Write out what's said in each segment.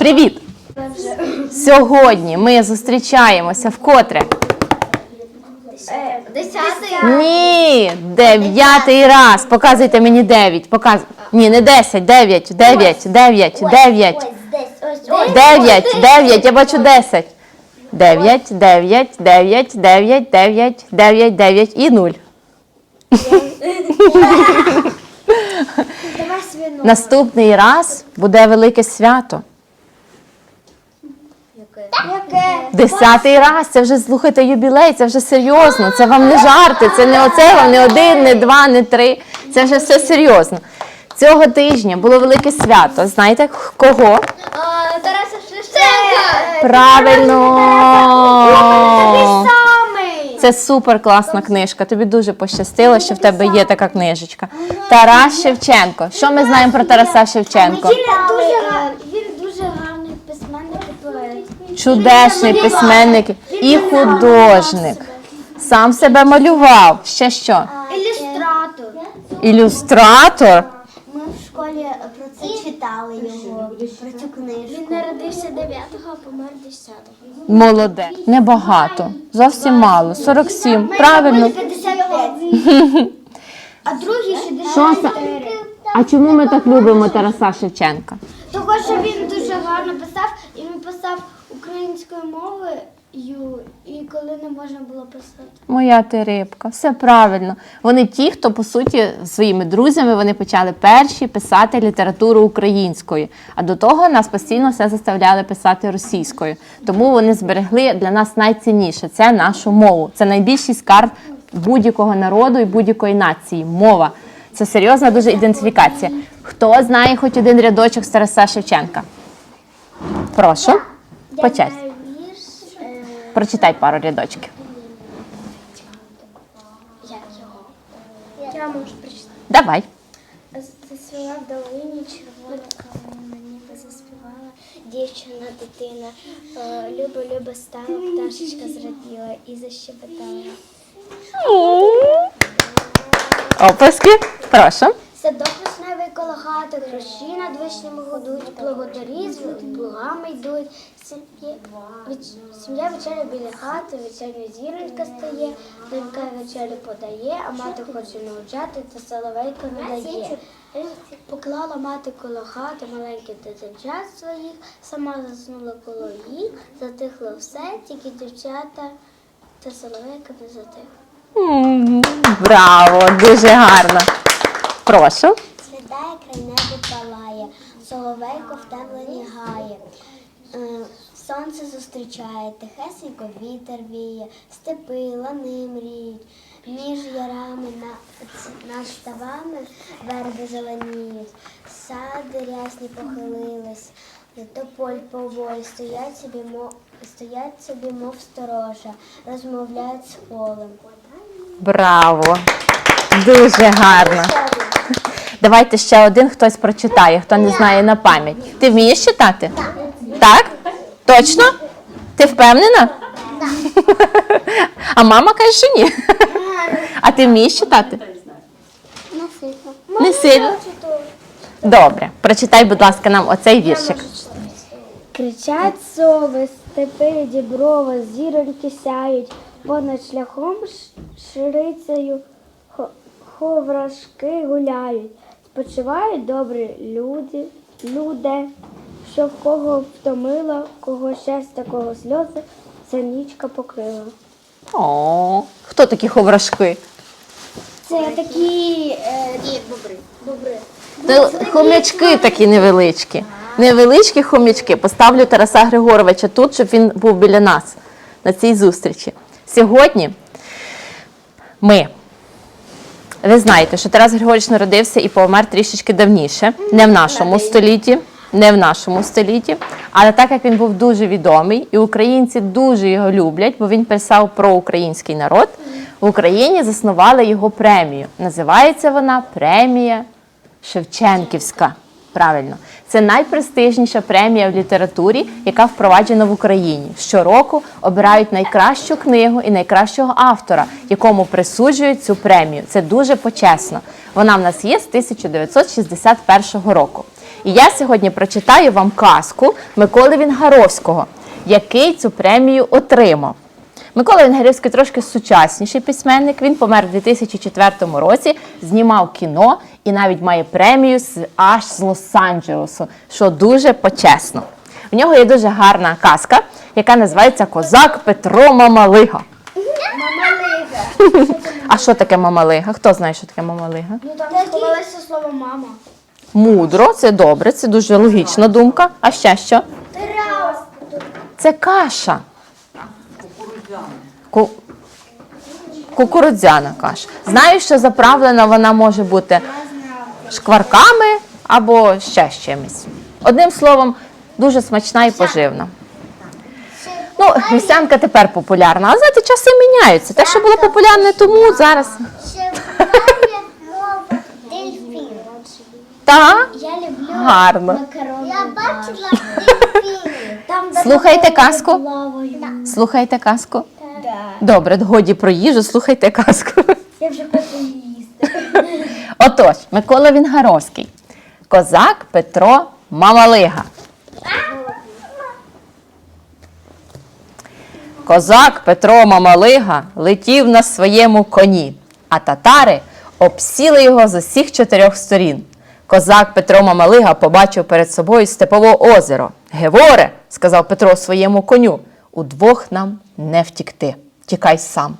Привіт! Сьогодні ми зустрічаємося вкотре. Десятий. Ні, дев'ятий раз. Показуйте мені дев'ять. Показ... Ні, не десять, дев'ять, дев'ять, дев'ять, дев'ять. Дев'ять, дев'ять, я бачу десять. Дев'ять, дев'ять, дев'ять, дев'ять, дев'ять, дев'ять, дев'ять і нуль. Наступний раз буде велике свято. Десятий раз, це вже слухайте юбілей, це вже серйозно. Це вам не жарти, це не оце вам не один, не два, не три. Це вже все серйозно. Цього тижня було велике свято. Знаєте кого? Тараса Шевченка. Правильно! Це супер класна книжка. Тобі дуже пощастило, що в тебе є така книжечка. Тарас Шевченко. Що ми знаємо про Тараса Шевченко? Чудесний письменник і художник. Сам себе малював. Ще що? Ілюстратор. Ілюстратор. Ми в школі про це читали його, про цю книжку. Він народився 9-го, а помер 10-го. Молодець. Небагато. Зовсім мало. 47. Правильно. 55. А другий 64. А чому ми так любимо Тараса Шевченка? Того, що він дуже гарно писав українською мовою, і коли не можна було писати. Моя ти рибка, все правильно. Вони ті, хто по суті своїми друзями вони почали перші писати літературу українською. А до того нас постійно все заставляли писати російською. Тому вони зберегли для нас найцінніше це нашу мову. Це найбільший скарб будь-якого народу і будь-якої нації. Мова. Це серйозна дуже ідентифікація. Хто знає хоч один рядочок з Тараса Шевченка? Прошу. По черзі. Вірш, е, Прочитай пару рядочків. як його? Я можу прочитати. Давай. Засвіла в долині червона калина, ніби заспівала дівчина, дитина. Е, Любо, любо стала, пташечка зраділа і защебетала. Оплески. Прошу. Садок хати, гроші над вишнями гудуть, плугодарі з плугами йдуть. Сім'я вечеря біля хати, вечерня зіронька стає, донька вечерю подає, а мати хоче навчати, та соловейко не дає. Поклала мати коло хати маленьких дитинчат своїх, сама заснула коло їх, затихло все, тільки дівчата та соловейко не затихло. М, Браво, дуже гарно. Прошу. Світає край небо палає, соловейко втемлені гає. Е, Сонце зустрічає, тихесенько вітер віє, степи, лани мріють. Між ярами на, над ставами верби зеленіють, сади рясні похилились, тополь поволі стоять собі, мов, стоять собі, мов сторожа, розмовляють з полем. Браво. Дуже гарно. Давайте ще один хтось прочитає, хто не знає на пам'ять. Ти вмієш читати? Так. Так? Точно? Ти впевнена? Так. А мама каже, що ні. А ти вмієш читати? Не сильно. Не сильно. Добре. Прочитай, будь ласка, нам оцей віршик. Кричать сови, степи, діброва, зіроньки сяють, понад шляхом ширицею ховрашки гуляють. Спочивають добрі люди, люди, що в кого втомила, кого щастя, кого сльози, ця нічка покрила. О, хто такі ховрашки? Це такі е, бобри. Бобри. Це хомячки такі невеличкі. Невеличкі хомячки. Поставлю Тараса Григоровича тут, щоб він був біля нас на цій зустрічі. Сьогодні ми. Ви знаєте, що Тарас Григорович народився і помер трішечки давніше, не в нашому столітті, не в нашому столітті. Але так як він був дуже відомий, і українці дуже його люблять, бо він писав про український народ, в Україні заснували його премію. Називається вона премія Шевченківська. Правильно, це найпрестижніша премія в літературі, яка впроваджена в Україні. Щороку обирають найкращу книгу і найкращого автора, якому присуджують цю премію. Це дуже почесно. Вона в нас є з 1961 року. І я сьогодні прочитаю вам казку Миколи Вінгаровського, який цю премію отримав. Микола Вінгарівський трошки сучасніший письменник. Він помер у 2004 році, знімав кіно і навіть має премію з аж з Лос-Анджелесу, що дуже почесно. В нього є дуже гарна казка, яка називається Козак Петро Мамалига. Мамалига. А що таке мамалига? Хто знає, що таке мамалига? Ну там сховалося слово мама. Мудро, це добре, це дуже логічна думка. А ще що? Це каша. Ку... Кукурудзяна каша. Знаю, що заправлена вона може бути шкварками або ще з чимось. Одним словом, дуже смачна і поживна. Ну, вівсянка тепер популярна, а знаєте, часи міняються. Те, що було популярне тому, зараз. Та Я люблю Гарно. макарони. Я бачила дельфіни. Слухайте казку. слухайте казку. Да. Добре, годі про їжу, слухайте казку. Я вже хочу їсти. Отож, Микола Вінгаровський, козак Петро Мамалига. Козак Петро Мамалига летів на своєму коні, а татари обсіли його з усіх чотирьох сторін. Козак Петро Мамалига побачив перед собою степове озеро. Геворе, сказав Петро своєму коню, удвох нам не втікти. Тікай сам.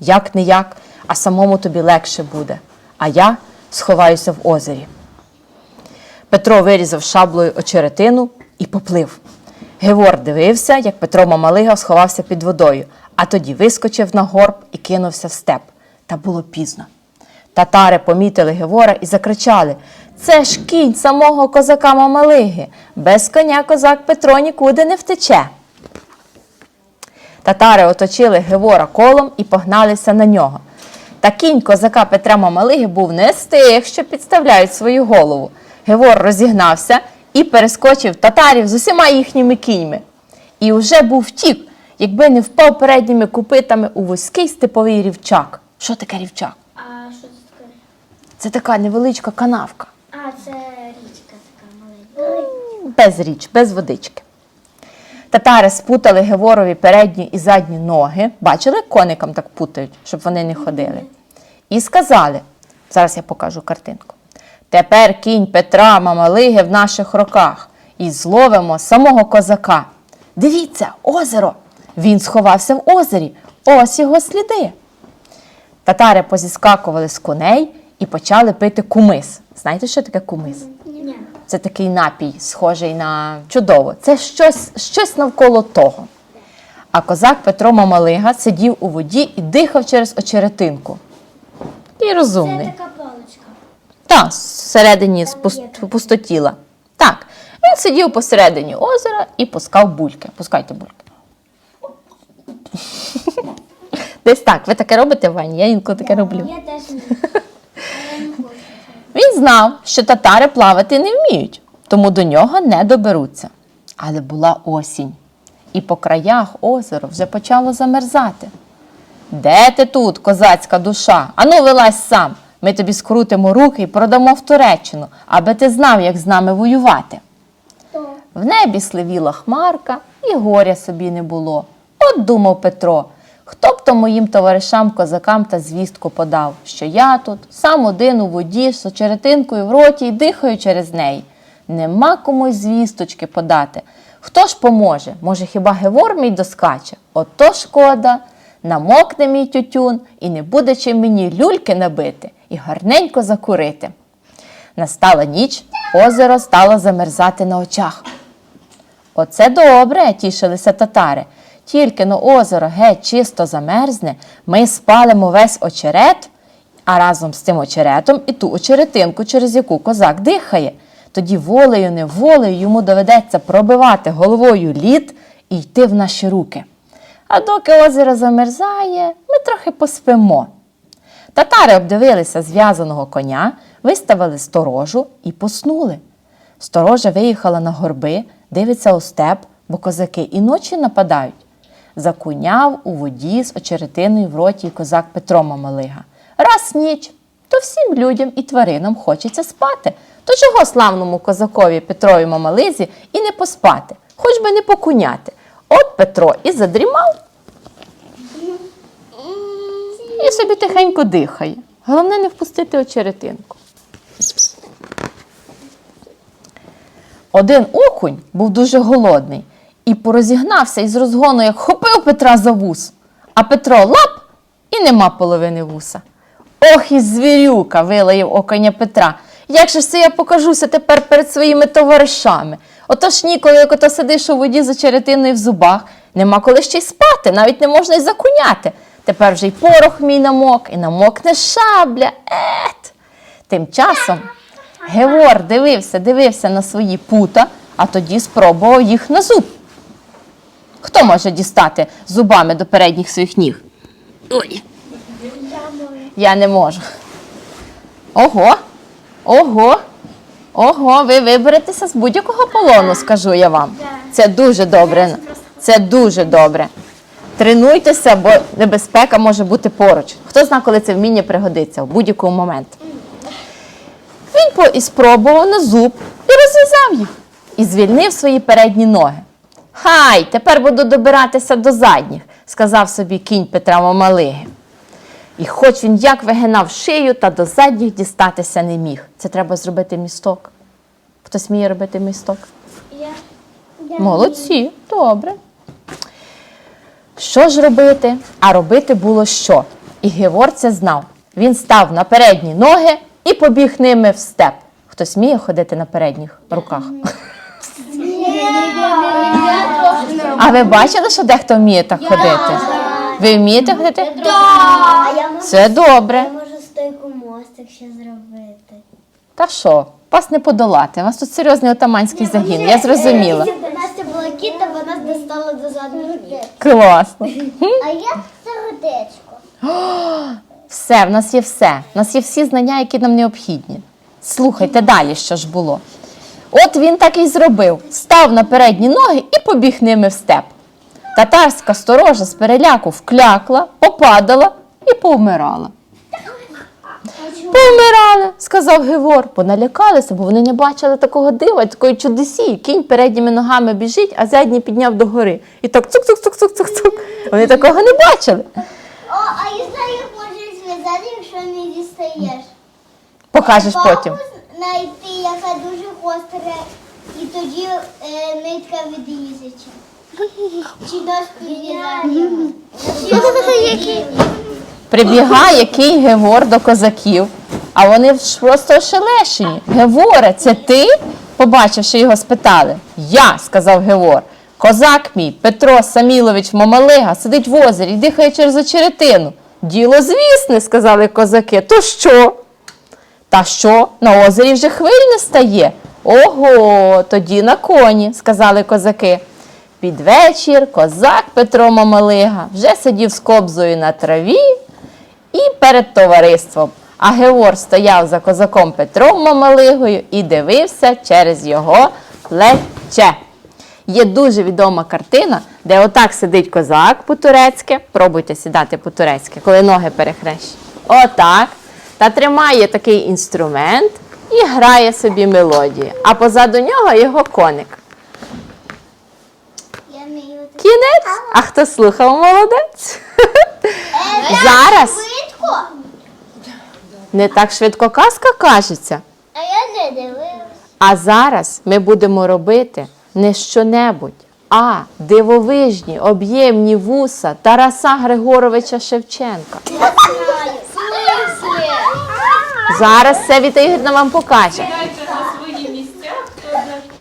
Як не як, а самому тобі легше буде. А я сховаюся в озері. Петро вирізав шаблею очеретину і поплив. Гевор дивився, як Петро Мамалига сховався під водою, а тоді вискочив на горб і кинувся в степ. Та було пізно. Татари помітили Гевора і закричали: Це ж кінь самого козака Мамалиги. Без коня козак Петро нікуди не втече. Татари оточили Гевора колом і погналися на нього. Та кінь козака Петра Мамалиги був не з тих, що підставляють свою голову. Гевор розігнався і перескочив татарів з усіма їхніми кіньми. І вже був втік, якби не впав передніми купитами у вузький степовий рівчак. Що таке рівчак? А що це таке? Це така невеличка канавка. А, це річка така маленька. без річ, без водички. Татари спутали Геворові передні і задні ноги. Бачили, коникам так путають, щоб вони не ходили. І сказали: зараз я покажу картинку. Тепер кінь Петра Мамалиги в наших руках і зловимо самого козака. Дивіться, озеро! Він сховався в озері. Ось його сліди. Татари позіскакували з коней і почали пити кумис. Знаєте, що таке кумис? Це такий напій, схожий на чудово. Це щось, щось навколо того. А козак Петро Мамалига сидів у воді і дихав через очеретинку. Такий розумний. Це така паличка. Так, всередині пустотіла. Так, він сидів посередині озера і пускав бульки. Пускайте бульки. Десь так. Ви таке робите, Ваня? Я інколи таке роблю. Я теж не. Він знав, що татари плавати не вміють, тому до нього не доберуться. Але була осінь, і по краях озеро вже почало замерзати. Де ти тут, козацька душа? Ану, вилазь сам. Ми тобі скрутимо руки і продамо в Туреччину, аби ти знав, як з нами воювати. В небі сливіла хмарка, і горя собі не було. От думав Петро, хто б то моїм товаришам, козакам та звістку подав, що я тут, сам один у воді, з очеретинкою в роті і дихаю через неї. Нема комусь звісточки подати. Хто ж поможе? Може, хіба Гевор мій доскаче? Ото шкода. Намокне мій тютюн, і не буде чим мені люльки набити і гарненько закурити. Настала ніч, озеро стало замерзати на очах. Оце добре, тішилися татари. Тільки но озеро геть чисто замерзне, ми спалимо весь очерет, а разом з цим очеретом і ту очеретинку, через яку козак дихає. Тоді волею неволею йому доведеться пробивати головою лід і йти в наші руки. А доки озеро замерзає, ми трохи поспимо. Татари обдивилися зв'язаного коня, виставили сторожу і поснули. Сторожа виїхала на горби, дивиться у степ, бо козаки і ночі нападають. Закуняв у воді з очеретиною в роті козак Петро Мамалига. Раз ніч, то всім людям і тваринам хочеться спати. То чого славному козакові Петрові Мамализі і не поспати, хоч би не покуняти. От Петро і задрімав, і собі тихенько дихає. Головне не впустити очеретинку. Один окунь був дуже голодний і порозігнався із розгону, як хопив Петра за вус. А Петро лап і нема половини вуса. Ох і звірюка, вилаїв оконя Петра. Як же це я покажуся тепер перед своїми товаришами? Отож ніколи, як ото сидиш у воді за черетиною в зубах, нема коли ще й спати, навіть не можна й закуняти. Тепер вже й порох мій намок, і намокне шабля. Ет. Тим часом Гевор дивився, дивився на свої пута, а тоді спробував їх на зуб. Хто може дістати зубами до передніх своїх ніг? Ой. Я не можу. Ого, ого, ого, ви виберетеся з будь-якого полону, скажу я вам. Це дуже добре. Це дуже добре. Тренуйтеся, бо небезпека може бути поруч. Хто знає, коли це вміння пригодиться в будь-якому моменті. Він і спробував на зуб і розв'язав їх. І звільнив свої передні ноги. Хай, тепер буду добиратися до задніх, сказав собі кінь Петра Мамалиги. І хоч він як вигинав шию, та до задніх дістатися не міг. Це треба зробити місток. Хтось вміє робити місток? Я, Молодці, добре. Що ж робити? А робити було що? І Гевор це знав. Він став на передні ноги і побіг ними в степ. Хтось вміє ходити на передніх руках? А ви бачили, що дехто вміє так ходити? Ви вмієте ходити? Я Це добре. я можу стойку мостик ще зробити. Та що? Вас не подолати. У вас тут серйозний отаманський загін. Я зрозуміла. Настя була кіта, вона достала до задніх ніг. Класно. А я сердечко. Все, в нас є все. В нас є всі знання, які нам необхідні. Слухайте далі, що ж було. От він так і зробив: став на передні ноги і побіг ними в степ. Татарська сторожа з переляку вклякла, попадала і повмирала. Повмирали, сказав Гевор, бо налякалися, бо вони не бачили такого дива, такої чудесі. Кінь передніми ногами біжить, а задній підняв догори. І так цук цук цук цук цук цук Вони такого не бачили. О, а я знаю, як можна зв'язати, якщо не дістаєш. Покажеш потім. Знайти, яка дуже гостра, і тоді е, нитка відрізеться. Чи дошку відрізати. Прибігає кінь Гевор до козаків, а вони ж просто ошелешені. Геворе, це ти? Побачивши його, спитали. Я, сказав Гевор. Козак мій, Петро Самілович Мамалига, сидить в озері і дихає через очеретину. Діло звісне, сказали козаки. То що? Та що, на озері вже хвиль не стає? Ого, тоді на коні, сказали козаки. Під вечір козак Петро Мамалига вже сидів з кобзою на траві і перед товариством. А Геор стояв за козаком Петром Мамалигою і дивився через його плече. Є дуже відома картина, де отак сидить козак по-турецьки. Пробуйте сідати по-турецьки, коли ноги перехрещені. Отак. Та тримає такий інструмент і грає собі мелодію. А позаду нього його коник. Кінець. А хто слухав, молодець. Зараз не так швидко казка кажеться. А я не дивилась. А зараз ми будемо робити не що-небудь, а дивовижні об'ємні вуса Тараса Григоровича Шевченка. Зараз це Віта вам покаже.